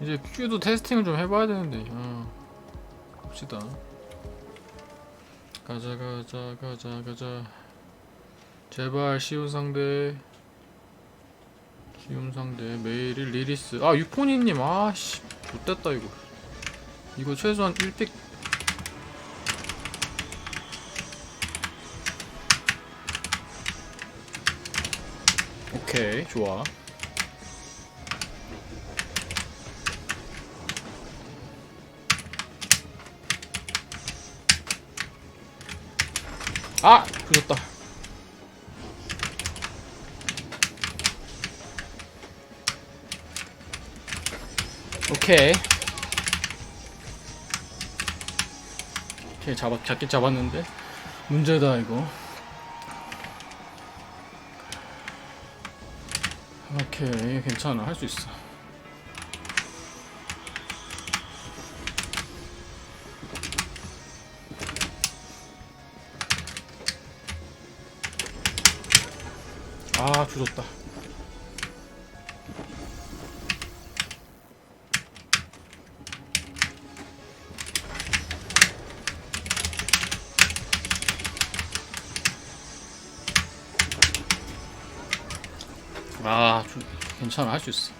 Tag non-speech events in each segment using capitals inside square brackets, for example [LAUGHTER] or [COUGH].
이제 큐도 테스팅을 좀 해봐야 되는데. 어. 봅시다. 가자 가자 가자 가자. 제발 쉬운 상대. 쉬운 상대. 메일이 리리스. 아 유포니님. 아씨. 못됐다 이거. 이거 최소한 1픽 오케이 좋아 아! 부졌다. 오케이. 오케이 잡았, 잡긴 잡았는데. 문제다 이거. 오케이 괜찮아. 할 수 있어 아 주졌다. 아 주, 괜찮아. 할 수 있어.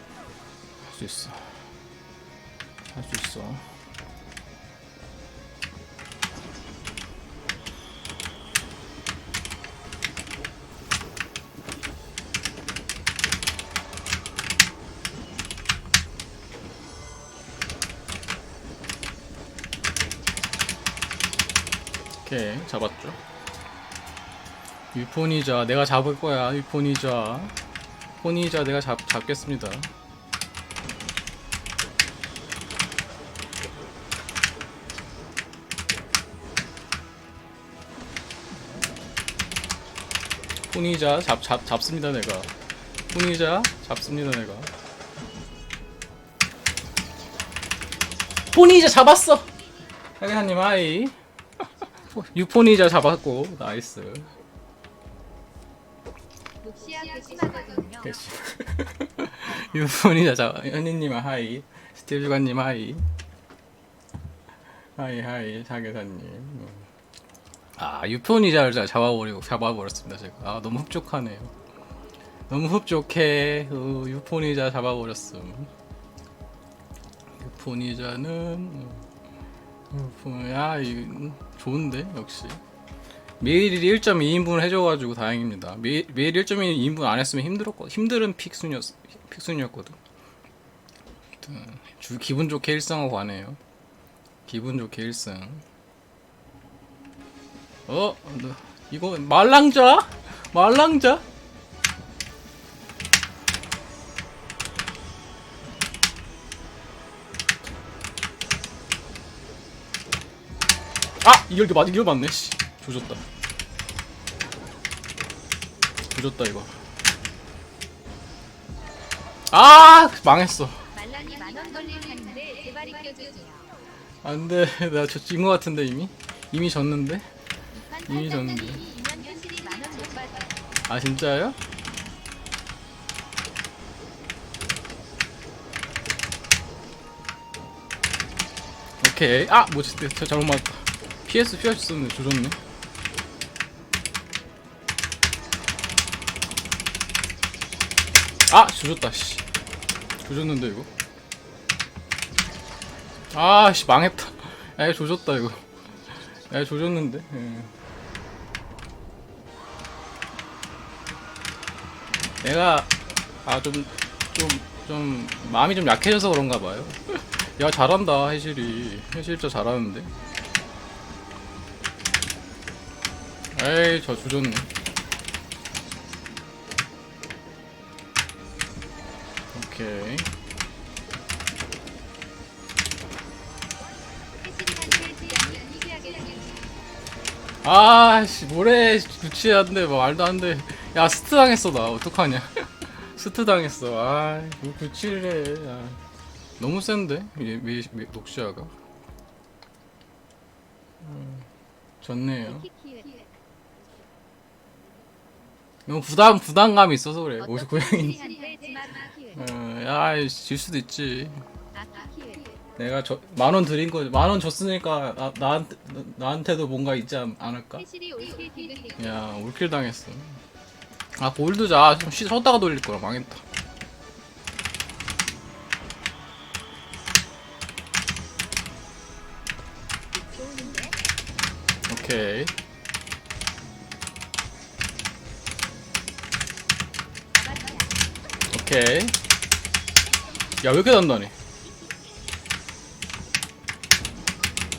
할 수 있어. 할 수 있어 오케이 잡았죠. 유포니자 내가 잡을 거야 유포니자. 포니자 내가 잡, 잡겠습니다. 포니자 잡, 잡, 잡습니다 내가. 포니자 잡습니다 내가. 포니자 잡았어! 하게사님 하이 유포니자 잡았고 나이스. 그치. 유포니자 잡 현희님 하이 스티브 주관님 하이. 하이 하이 사계사님. 아 유포니자를 잡아버리고 잡아버렸습니다 제가. 아 너무 흡족하네요. 너무 흡족해. 어, 유포니자 잡아버렸음. 유포니자는 음, 유포 야 이 좋은데 역시 매일이 1.2인분을 해줘가지고 다행입니다. 매일, 매일 1.2인분 안 했으면 힘들었거 힘든 픽순이었 픽순이었거든. 주 기분 좋게 1승하고 가네요. 기분 좋게 1승. 어, 너, 이거 말랑자? 말랑자? 아, 이걸 맞 이걸 맞네. 씨. 조졌다. 조졌다 이거. 아 망했어. 말란이 만원 걸릴 텐데 제발 익혀주세요. 안 돼 내가 저진거 같은데 이미 이미 졌는데. 이미 졌는데. 아 진짜요? 오케이 아 뭐지 저 잘못 맞았다 PS 피하셨었는데 조졌네 아 조졌다 씨 조졌는데 이거 아씨 망했다 야 이거 조졌다 이거 야 조졌는데 예. 내가 아좀좀좀 마음이 좀 약해져서 그런가 봐요. [LAUGHS] 야 잘한다 해실이 해실 진짜 잘하는데. 에이 저 주졌네. 오케이. 아씨 뭐래 유치한데 뭐 말도 안 돼. 야 스트 당했어 나 어떡하냐. [LAUGHS] 스트 당했어. 아, 뭐 구치를 해. 아, 너무 센데 이 미, 미, 녹시아가. 음, 좋네요. 키키키. 너무 부담 부담감이 있어서 그래. 59형이. 한테 지마마 키우. 어, 야, 질 수도 있지. 아까 내가 저 만 원 드린 거 만 원 줬으니까 나, 나한테 나한테도 뭔가 있지 않, 않을까? 야 올킬 당했어. 아 골드자 좀 쉬, 쉬었다가 돌릴 거라 망했다. 오케이. 잡았다. 오케이. 야, 왜 이렇게 단단해?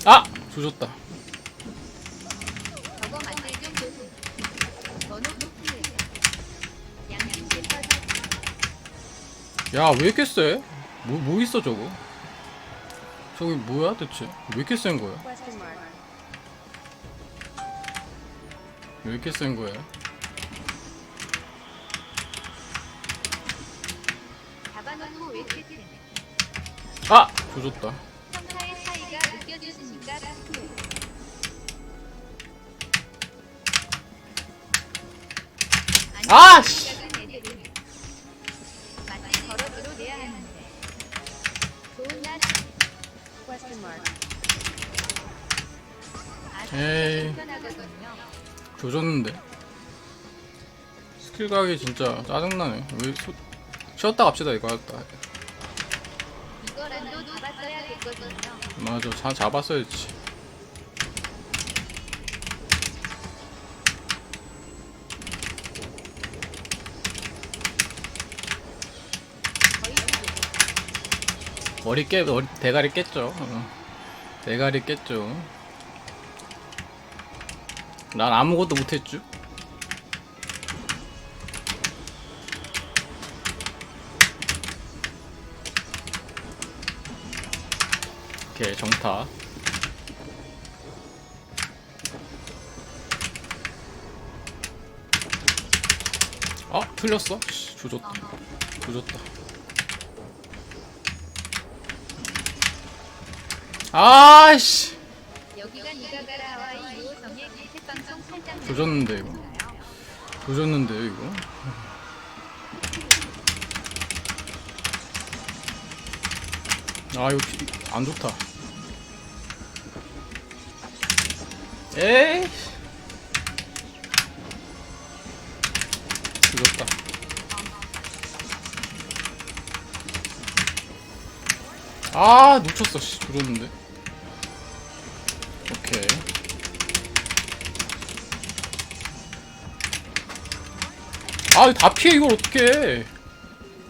아! 조졌다. 야, 왜 이렇게 세? 뭐, 뭐 있어, 저거? 저기 뭐야, 대체? 왜 이렇게 센 거야? 왜 이렇게 센 거야? 아! 조졌다. 아, 씨. 에이. 조졌는데. 스킬 각이 진짜 짜증나네. 왜, 소... 쉬었다 갑시다, 이거 했다. 됐거든요. 맞아, 자, 잡았어야지. 머리 깨, 머리, 대가리 깼죠. 어. 대가리 깼죠. 난 아무것도 못했죠. 오케이, 정타. 아, 틀렸어? 씨, 조졌다. 조졌다. 살짝 조졌는데 이거 조졌는데요 이거 아 이거 피- 안 좋다 에이. 조졌다. 아 놓쳤어. 씨 조졌는데. 오케이. 아, 다 피해, 이걸 어떻게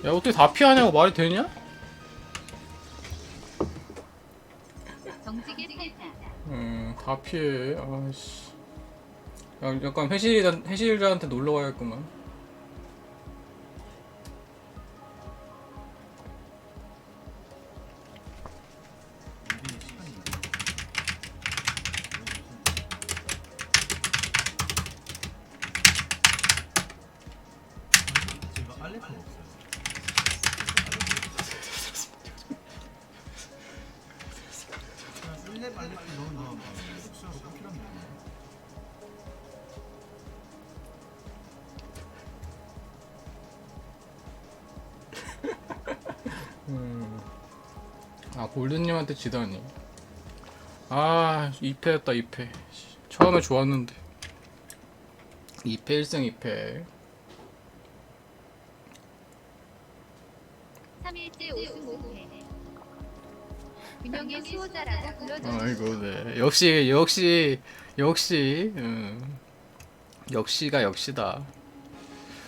야, 어떻게 다 피하냐고 말이 되냐? 음, 다 피해. 아씨. 야, 약간 회실이, 회실자한테 놀러 가야겠구만. 지다니. 아, 2패였다, 2패. 처음에 좋았는데. 2패 1승 2패. 3일째 5승 5패. 균형의 수호자라고 불러주세요. 아이고, 네. 역시, 역시, 역시, 음. 역시가 역시다.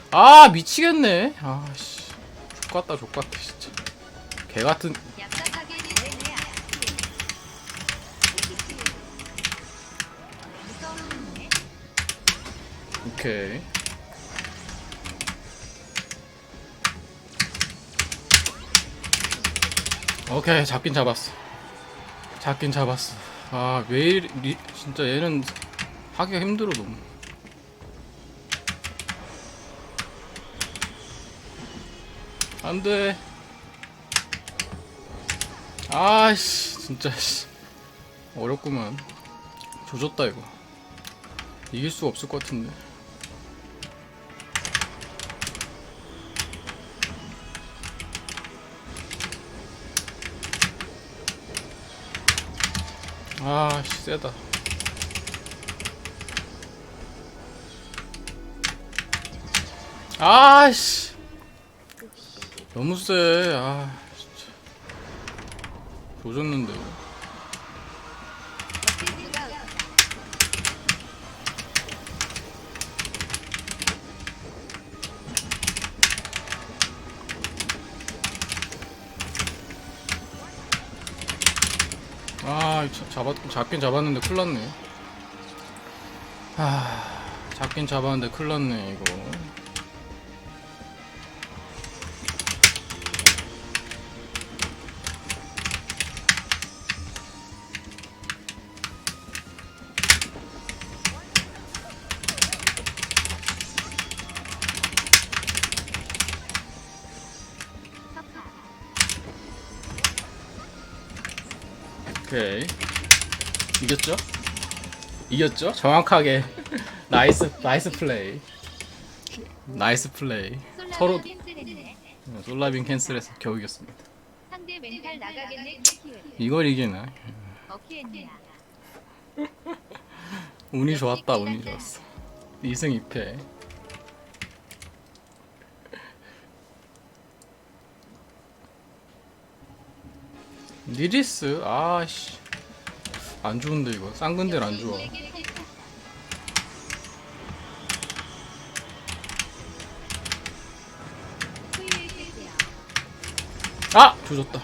아, 미치겠네. 아, 씨. 족같다, 족같아, 진짜. 개 같은. 오케이. 오케이, 잡긴 잡았어. 잡긴 잡았어. 아, 매일, 리, 진짜 얘는 하기가 힘들어, 너무. 안 돼. 아이씨, 진짜, 씨. 어렵구만. 조졌다, 이거. 이길 수가 없을 것 같은데. 아 씨 세다. 아 씨. 너무 세 아 진짜. 조졌는데 아 자- 잡았 잡긴 잡았는데 큰일 났네. 아 잡긴 잡았는데 큰일 났네 이거 이겼죠? 이겼죠? 정확하게. 나이스 나이스 플레이. 나이스 플레이. 서로 솔라빈 캔슬해서 겨우 이겼습니다. 상대 멘탈 나가겠네. 이걸 이기나. 운이 좋았다 운이 좋았어. 2승 2패. 니리스? 아씨 안 좋은데 이거? 쌍근 데는 안 좋아. 아! 조졌다.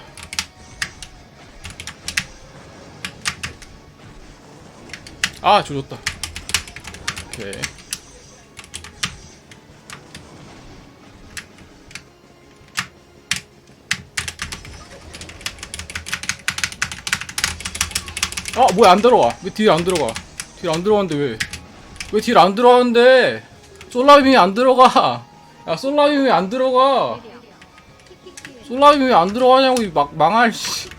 아 조졌다. 오케이 아 뭐야 안 들어와. 왜딜안 들어가? 딜안 들어가는데 왜왜 딜안 들어가는데? 솔라빔이 안 들어가. 야 솔라빔이 왜안 들어가. 솔라빔이 왜 안 들어가냐고 이막 망할 씨.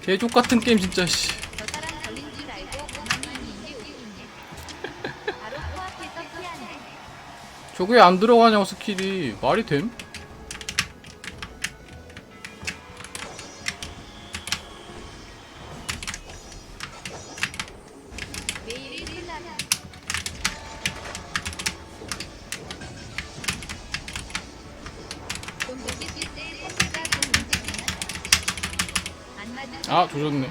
개족 같은 게임 진짜 씨. [LAUGHS] 저게 안 들어가냐고 스킬이. 말이 됨? 조졌네.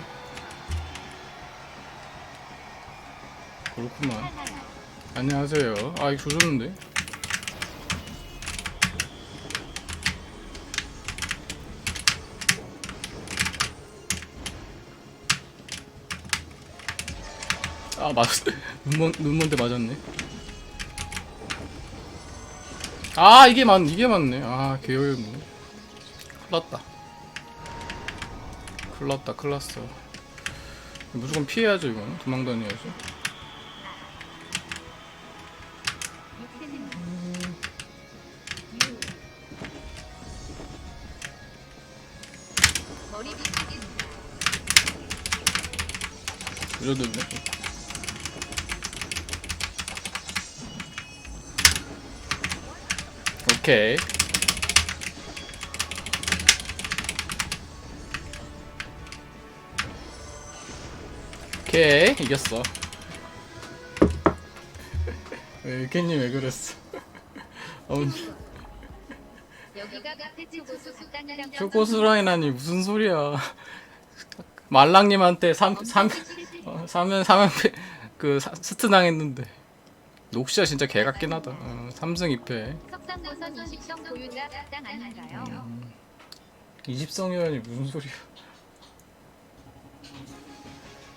그렇구만. 안녕하세요. 아 이거 조졌는데? 아 맞았어 [LAUGHS] 눈먼 눈먼데 맞았네. 아 이게 맞 이게 맞네. 아 계열무 큰일났다 큰일났다 큰일났어. 무조건 피해야죠 이건. 도망 다녀야죠. 머리 비비기 조졌는데 오케이 오케이 이겼어. 왜 유캔님 왜 그랬어? [LAUGHS] 어, 여기가 카페 초고수 식당이랑 초코스라이나니 무슨 소리야. 말랑님한테 3, 3, 어, 3면 3면 그 사- 스트 당했는데. 녹시야 진짜 개 같긴 하다. 어, 3승 2패. 석상고선 20성 보유자 식당 아닌가요? 20성이라니 무슨 소리야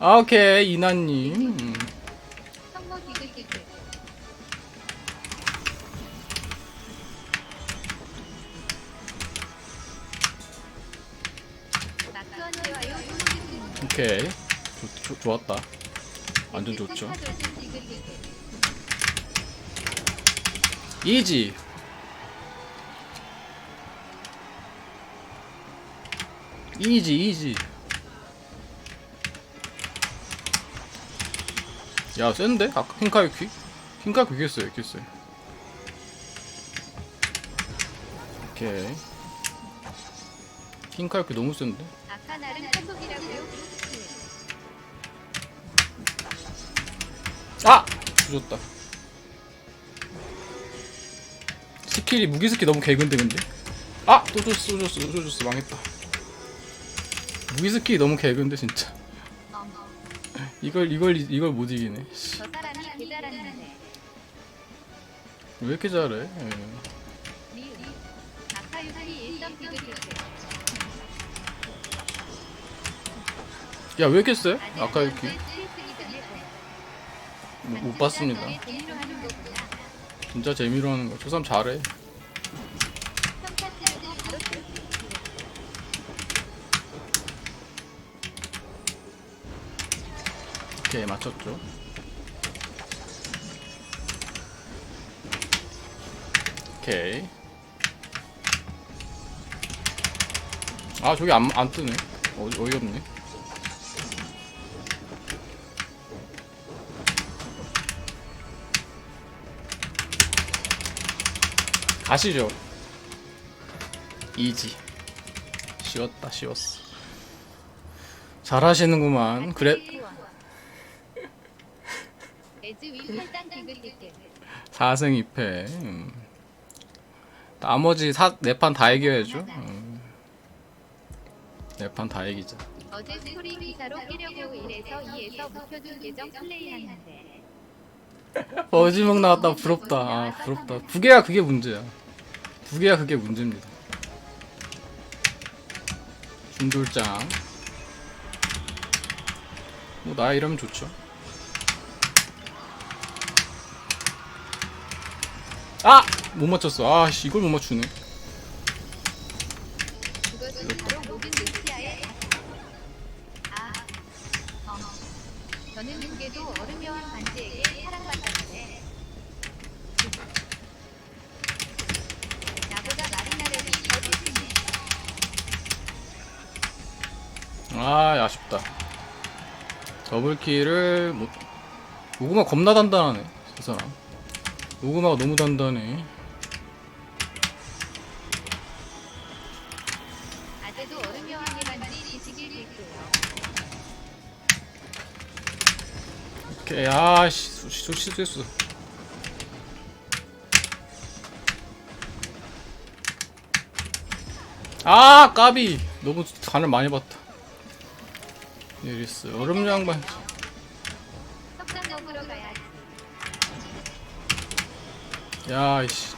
아 오케이. 이나님. 음. 오케이. 좋, 좋, 좋았다. 완전 좋죠. 이지. 이지 이지 야 센데? 아까 흰카유키? 흰카유키 이겼어요 이겼어요 오케이 흰카유키 너무 센데? 아까 나름 천국이라고요 아! 주졌다 스킬이 무기 스킬 너무 개근데 근데 아! 또 줬어 또 줬어 또 줬어 망했다 무기 스킬이 너무 개근데 진짜 이걸 이걸 이걸 못 이기네. 씨, 저 사람이 개잘하는데. 왜 이렇게 잘해? 예. 리우 아카유키 1점 비글리트 야왜 이렇게 세? 아까 이렇게. 못, 못 봤습니다. 재미로 하는 거구나 진짜 재미로 하는 거저 사람 잘해 평타치도 바로 오케이 맞췄죠. 오케이. 아 저기 안, 안 뜨네. 어, 어이없네? 가시죠. 이지. 쉬웠다 쉬웠어. 잘하시는구만. 그래 에즈 위 8단 비글리트 4승 2패. 음. 나머지 사, 4판 다 이겨야죠. 음. 4판 다 이기자. 어제 스토리 기사로 깨려고 1에서 2에서 묵혀둔 계정 플레이하는데 [LAUGHS] 어지먹 나왔다. 부럽다. 아, 부럽다. 부계야 그게 문제야. 부계야 그게 문제입니다. 준졸장. 뭐, 나 이러면 좋죠. 아! 못 맞췄어. 아, 씨, 이걸 못 맞추네. 아 아쉽다 더블킬을 못 오구마 겁나 단단하네 저 사람 오구마가 너무 단단해. 아재도 얼음 오케이 아씨 수- 실수했어 아 까비! 너무 간을 많이 봤다. 이리스 얼음 양반. 석장 먹으러 가야지 야 이씨.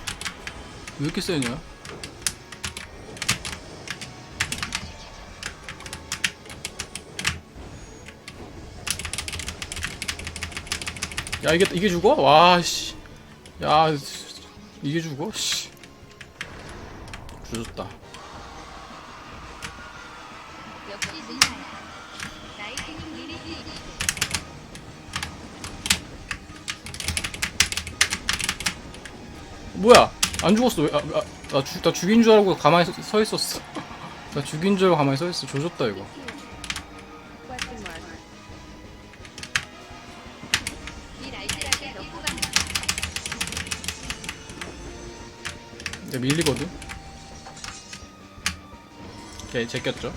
왜 이렇게 세냐? 야 이게 이게 죽어? 와 씨. 야 이게 죽어? 씨. 죽었다 역시 누나야 나이트닝 리리지 입시 뭐야? 안 죽었어. 왜? 아, 아, 나, 죽, 나 죽인 줄 알고 가만히 서, 서 있었어. [LAUGHS] 나 죽인 줄 알고 가만히 서 있어. 조졌다 이거. 근데 밀리거든? 오케이 제꼈죠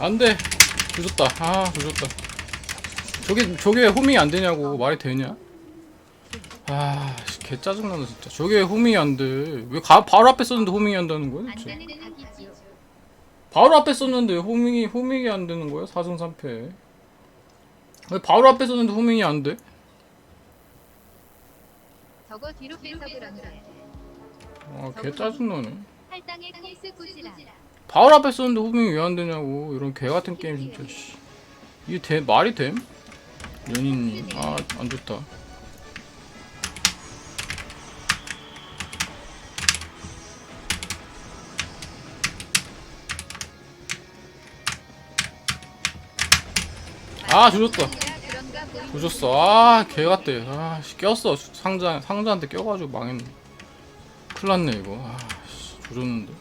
안돼. 조졌다. 아 조졌다. 저게 저게 왜 호밍이 안 되냐고 말이 되냐? 아 개 짜증나다 진짜. 저게 왜 호밍이 안돼왜 바로 앞에 썼는데 호밍이 안 되는 거야 안 대체 바로 앞에 썼는데 왜 호밍이 호밍이 안 되는 거야? 4승 3패. 왜 바로 앞에 썼는데 호밍이 안 돼? 저거 뒤로 빼서 그런데 아개 짜증나네. 할당의 콩스 꾸지라 바로 앞에 썼는데 호밍이 왜 안 되냐고. 이런 개 같은 게임 진짜 씨. 이게 돼? 말이 됨? 연인님 아안 좋다. 아 조졌다. 조졌어. 아개 같대 아씨 꼈어. 상자 상자한테 껴가지고 망했네. 큰일 났네 이거. 아씨 조졌는데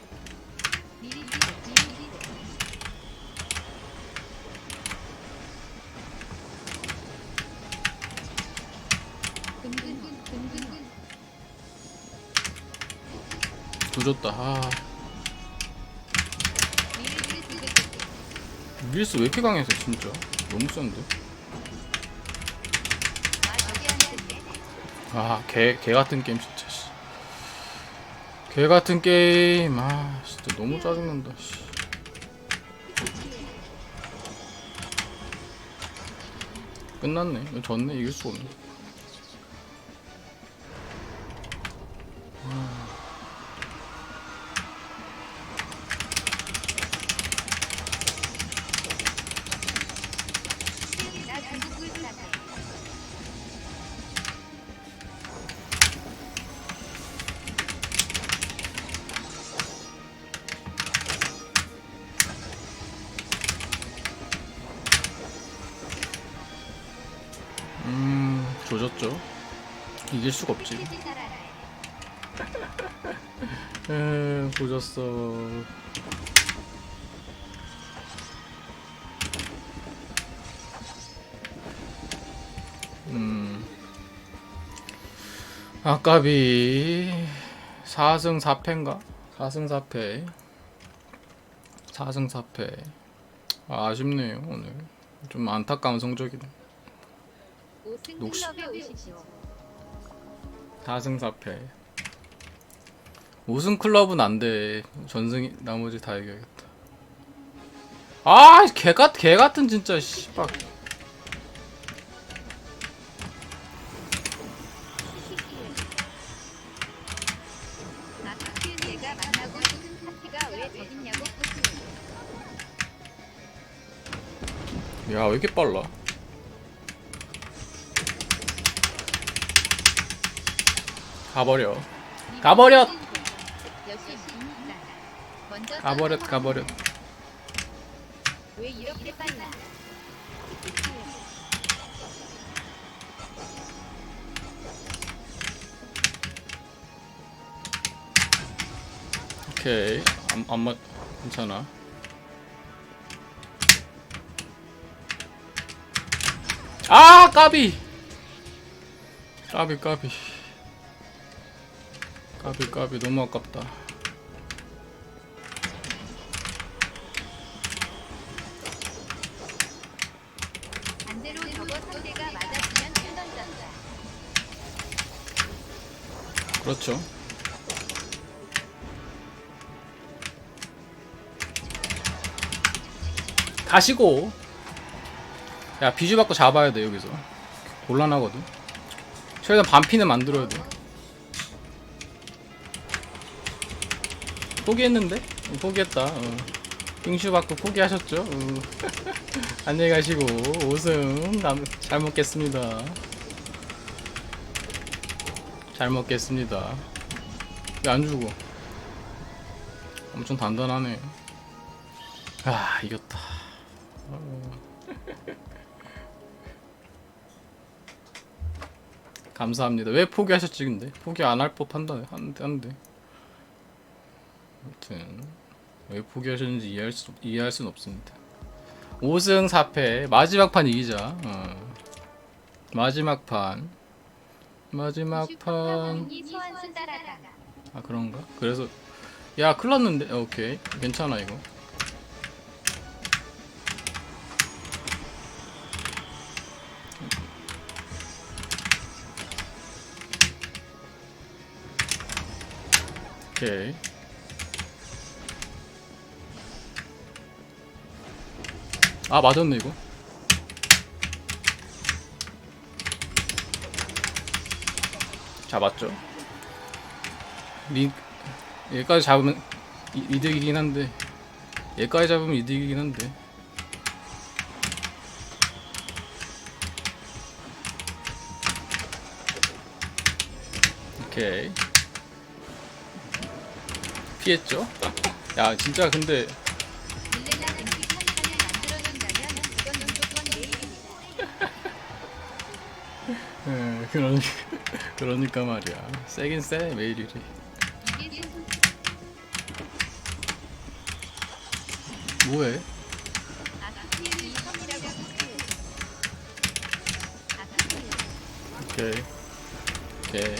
조졌다. 아, 밀스 왜 이렇게 강해서 진짜? 너무 센데? 아 저기 앉았네 아, 개, 개 같은 게임 진짜. 씨. 개 같은 게임. 아, 진짜 너무 짜증난다. 씨. 끝났네. 졌네. 이길 수 없네. 조졌죠. 이길 수가 없지. [LAUGHS] 에, 조졌어. 음. 아까비 4승 4패인가? 4승 4패 4승 4패 아, 아쉽네요 오늘 좀 안타까운 성적이네 5승 4승 4패. 5승 클럽은 안돼. 전승이 나머지 다 이겨야겠다. 아 개같 개같은 진짜 씨발. 아크는 얘가 만나고 싶은 파티가 왜 저딨냐고 코트 야왜 이렇게 빨라 가버려. 가버려. 가버렸 가버렸. 왜 이렇게 빨라? 오케이. 안, 안 맞... 괜찮아. 아 까비. 까비 까비 까비 까비. 너무 아깝다. 반대로 맞았으면 던졌다 그렇죠. 가시고. 야 비주 받고 잡아야 돼 여기서. 곤란하거든. 최대한 반피는 만들어야 돼 포기했는데? 포기했다 어. 빙슈 받고 포기하셨죠? 어. [LAUGHS] 안녕히 가시고 5승 남, 잘 먹겠습니다 잘 먹겠습니다 왜안 주고 엄청 단단하네 아 이겼다 어. [LAUGHS] 감사합니다 왜 포기하셨지 근데 포기 안 할 법한다 한데 한데 아무튼 왜 포기하셨는지 이해할 수 이해할 수는 없습니다. 5승 4패 마지막 판 이기자. 어. 마지막 판. 마지막 판. 아 그런가? 그래서 야 큰일났는데. 오케이. 괜찮아 이거. 오케이 아 맞았네 이거. 잡았죠. 링 얘까지 잡으면 이, 이득이긴 한데 얘까지 잡으면 이득이긴 한데. 오케이. 피했죠? 야 진짜 근데 그러니까 [LAUGHS] 그러니까 말이야 세긴 세 순수 뭐해? 오케이 오케이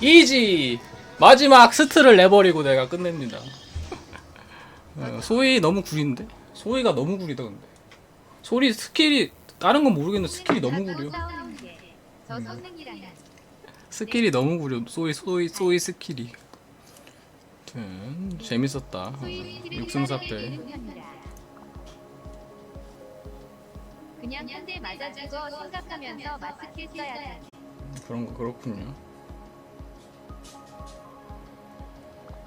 이지 마지막 스트를 내버리고 내가 끝냅니다. [LAUGHS] 어, 소희 너무 구린데? 소희가 너무 구리다 근데. 소리 스킬이 다른 건 모르겠는데 스킬이 너무 구려. 스킬이 너무 구려. 소희 소희 소희 스킬이. 아무튼 재밌었다. 어, 육승사 때. 그냥 한대 맞아주고 생각하면서 마스크 써야 돼. 그런 거 그렇군요.